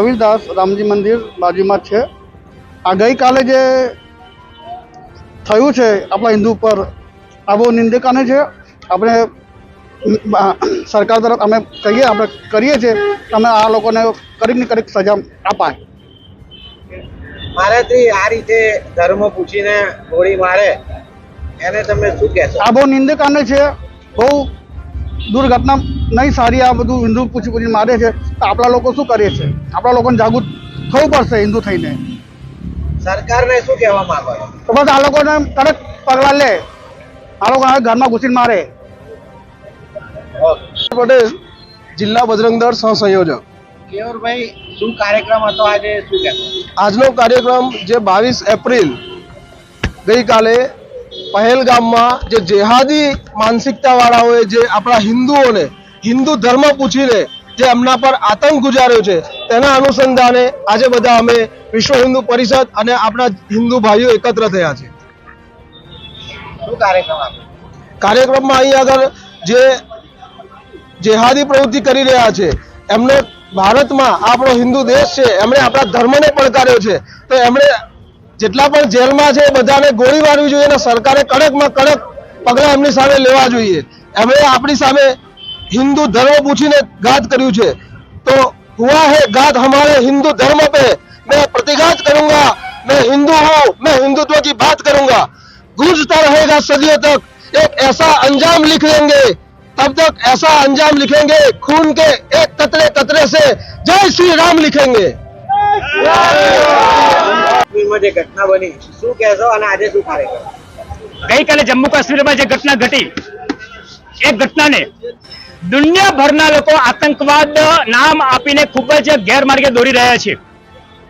આવિરદાસ રામજી મંદિર બાજુમાં છે. આ ગઈકાલે જે થયું છે આપણા હિન્દુ પર આ બહુ નિંદકાને છે. આપણે સરકાર તરફ અમે કહીએ આપણે કરીએ છીએ તમે અમે આ લોકોને કડીક ને કડીક સજા અપાય. મારાથી આ રીતે ધર્મ પૂછીને ગોળી મારે એને તમે શું કહેશો? આ બહુ નિંદકાને છે બહુ દુર્ઘટના નહીં સારી આ બધું હિન્દુ પૂછી પૂછીને મારે છે તો આપણા લોકો શું કરે છે? આપણા લોકોને જાગૃત થવું પડશે હિન્દુ થઈને. સરકારને શું કહેવા માંગો તો બસ આ લોકોને કડક પગલાં લે. આ લોકો ઘરમાં ઘૂસીને મારે. પટેલ જિલ્લા બજરંગ દળ સહસંયોજક. કેયુરભાઈ શું કાર્યક્રમ હતો આજે? શું આજનો કાર્યક્રમ જે બાવીસ એપ્રિલ ગઈકાલે પહેલગામમાં જે જેહાદી માનસિકતાવાળાઓએ જે આપણા હિન્દુઓને હિન્દુ ધર્મ પૂછીને જે એમના પર આતંક ગુજાર્યો છે તેના અનુસંધાને આજે બધા અમે વિશ્વ હિન્દુ પરિષદ અને આપણા હિન્દુ ભાઈઓ એકત્ર થયા છે. કાર્યક્રમમાં અહીં આગળ જે જેહાદી પ્રવૃત્તિ કરી રહ્યા છે એમને ભારતમાં આપણો હિન્દુ દેશ છે એમણે આપણા ધર્મને પડકાર્યો છે તો એમણે જેટલા પણ જેલમાં છે બધાને ગોળી મારવી જોઈએ અને સરકારે કડકમાં કડક પગલાં એમની સામે લેવા જોઈએ. એમણે આપણી સામે હિન્દુ ધર્મ પૂછીને ઘાત કર્યું છે તો હુઆ હે घात हमारे हिंदू धर्म पे मैं प्रतिघात करूंगा मैं हिंदू हूँ मैं हिंदुत्व की बात करूंगा गूंजता रहेगा सदियों तक एक ऐसा अंजाम लिख देंगे तब तक ऐसा अंजाम लिखेंगे खून के एक कतरे कतरे से जय श्री राम लिखेंगे કાશ્મીરમાં જે ઘટના બની શું કહેશો અને આજે શું કાર્યક્રમ ગઈકાલે જમ્મુ કાશ્મીરમાં જે ઘટના ઘટી એ ઘટનાને દુનિયાભરના લોકો આતંકવાદ નામ આપીને ખૂબ જ ગેરમાર્ગે દોરી રહ્યા છે.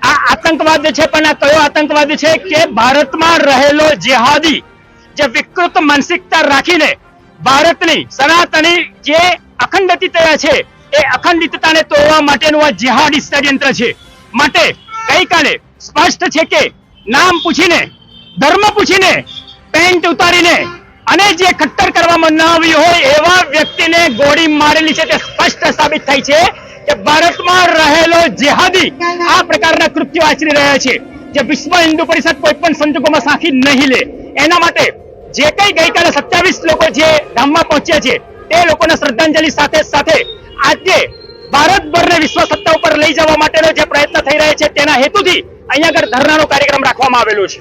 આ આતંકવાદ છે પણ આ કયો આતંકવાદ છે કે ભારતમાં રહેલો જેહાદી જે વિકૃત માનસિકતા રાખીને ભારતની સનાતની જે અખંડિતતા છે એ અખંડિતતાને તોડવા માટેનું આ જેહાદી ષડયંત્ર છે. માટે ગઈકાલે સ્પષ્ટ છે કે નામ પૂછીને, ધર્મ પૂછીને, પેન્ટ ઉતારીને અને જે ખટ્ટર કરવામાં ન હોય એવા વ્યક્તિને ગોળી મારેલી છે તે સ્પષ્ટ સાબિત થાય છે કે ભારતમાં રહેલો જેહાદી આ પ્રકારના કૃત્યો આચરી રહ્યા છે. જે વિશ્વ હિન્દુ પરિષદ કોઈ પણ સંજોગોમાં સાખી નહીં લે. એના માટે જે કઈ ગઈકાલે સત્યાવીસ લોકો જે ધામમાં પહોંચ્યા છે, તે લોકોને શ્રદ્ધાંજલિ સાથે સાથે આજે ભારતભરને વિશ્વ સત્તા ઉપર લઈ જવા માટેનો જે પ્રયત્ન થઈ રહ્યા છે, તેના હેતુથી અહીંયા આગળ ધરણાનો કાર્યક્રમ રાખવામાં આવેલો છે.